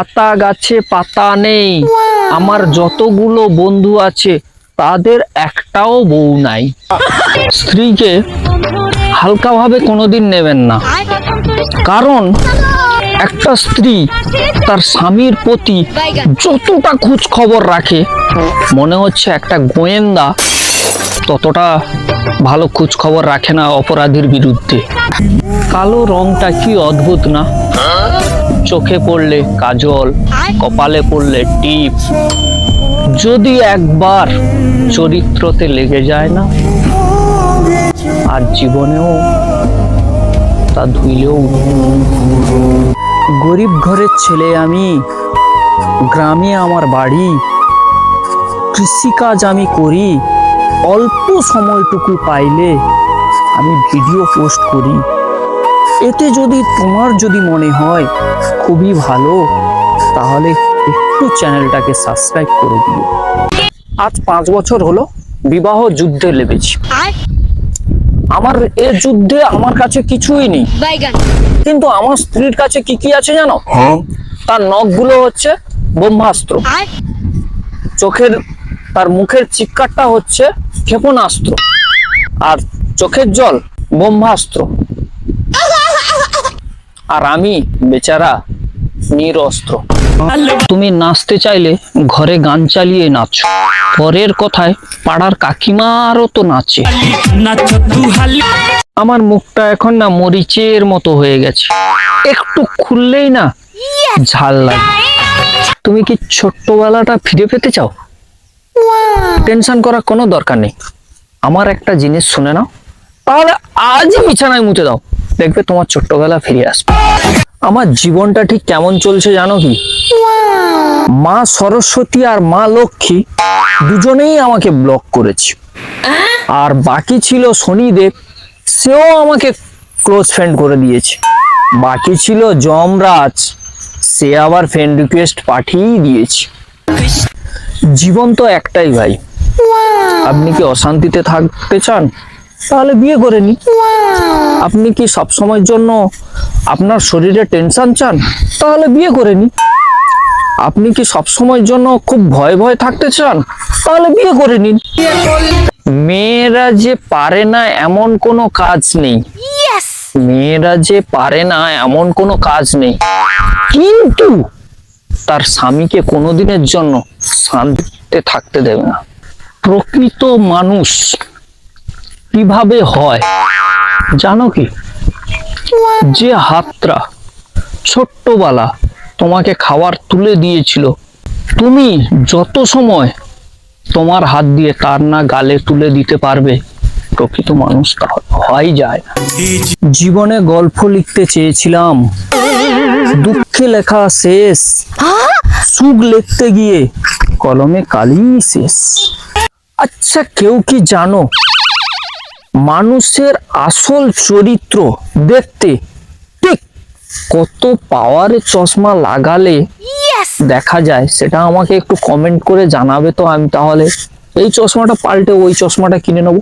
আতা গাছে পাতা নেই। আমার যতগুলো বন্ধু আছে, তাদের একটাও বউ নাই। স্ত্রীকে হালকাভাবে কোনোদিন নেবেন না। কারণ একটা স্ত্রী তার স্বামীর প্রতি যতটা খোঁজ খবর রাখে, মনে হচ্ছে একটা গোয়েন্দা ততটা ভালো খোঁজ খবর রাখে না অপরাধীর বিরুদ্ধে। কালো রংটা কি অদ্ভুত না? চোখে পড়লে কাজল, কপালে পড়লে টিপ। যদি একবার চরিত্রতে লেগে যায় না, আর জীবনেও তা ধুইলেও গরিব ঘরের ছেলে আমি, গ্রামে আমার বাড়ি, কৃষিকাজ আমি করি, অল্প সময়টুকু পাইলে আমি ভিডিও পোস্ট করি। এতে যদি তোমার যদি মনে হয় খুবই ভালো তাহলে একটু চ্যানেলটাকে সাবস্ক্রাইব করে দিও। আজ পাঁচ বছর হলো বিবাহ যুদ্ধে লেগেছি আমার এ যুদ্ধে আমার কাছে কিছুই নেই। কিন্তু আমার স্ত্রীর কাছে কি কি আছে জানো? তার নখগুলো হচ্ছে ব্রহ্মাস্ত্র। চোখের তার মুখের চিৎকারটা হচ্ছে ক্ষেপণাস্ত্র। আর চোখের জল ব্রহ্মাস্ত্র। আর আমি বেচারা নিরস্ত্র। তুমি নাচতে চাইলে ঘরে গান চালিয়ে নাচো। পরের কথায় পাড়ার কাকিমারও তো নাচে। আমার মুখটা এখন না মরিচের মতো হয়ে গেছে। একটু খুললেই না ঝাল লাগে। তুমি কি ছোট্টবেলাটা ফিরে পেতে চাও? টেনশন করার কোনো দরকার নেই। আমার একটা জিনিস শুনে নাও। তাহলে আজই বিছানায় মুছে দাও। দেখবে তোমার ছোট্টবেলা ফিরে আসবে। আমার জীবনটা ঠিক কেমন চলছে জানো কি? মা সরস্বতী আর মা লক্ষ্মী দুজনেই আমাকে ব্লক করেছে। আর বাকি ছিল শনিদেব, সেও আমাকে ক্লোজ ফ্রেন্ড করে দিয়েছে। বাকি ছিল যমরাজ, সে আবার ফ্রেন্ড রিকোয়েস্ট পাঠিয়েই দিয়েছে। জীবন তো একটাই ভাই। আপনি কি অশান্তিতে থাকতে চান? তাহলে বিয়ে করে নি। আপনি কি সব সময়ের জন্য আপনার শরীরে টেনশন চান? তাহলে বিয়ে করে নি। আপনি কি সব সময়ের জন্য খুব ভয় ভয় থাকতে চান? তাহলে বিয়ে করে নিন। মেয়েরা যে পারে না এমন কোনো কাজ নেই। মেয়েরা যে পারে না এমন কোনো কাজ নেই। কিন্তু তার স্বামীকে কোনোদিনের জন্য শান্তিতে থাকতে দেবে না। প্রকৃত মানুষ কীভাবে হয়? জানো কি? যে হাতটা ছোট্টবেলা তোমাকে খাবার তুলে দিয়েছিল, তুমি যত সময় তোমার হাত দিয়ে তার না গালে তুলে দিতে পারবে, প্রকৃত মানুষ তা হয় যায় জীবনে গল্প লিখতে চেয়েছিলাম। দুঃখে লেখা শেষ। সুখ লিখতে গিয়ে কলমে কালি শেষ। আচ্ছা কেউ কি জানো মানুষের আসল চরিত্র দেখতে ঠিক কত পাওয়ারের চশমা লাগালে দেখা যায়। সেটা আমাকে একটু কমেন্ট করে জানাবে তো আমি তাহলে। এই চশমাটা পাল্টে ওই চশমাটা কিনে নেব।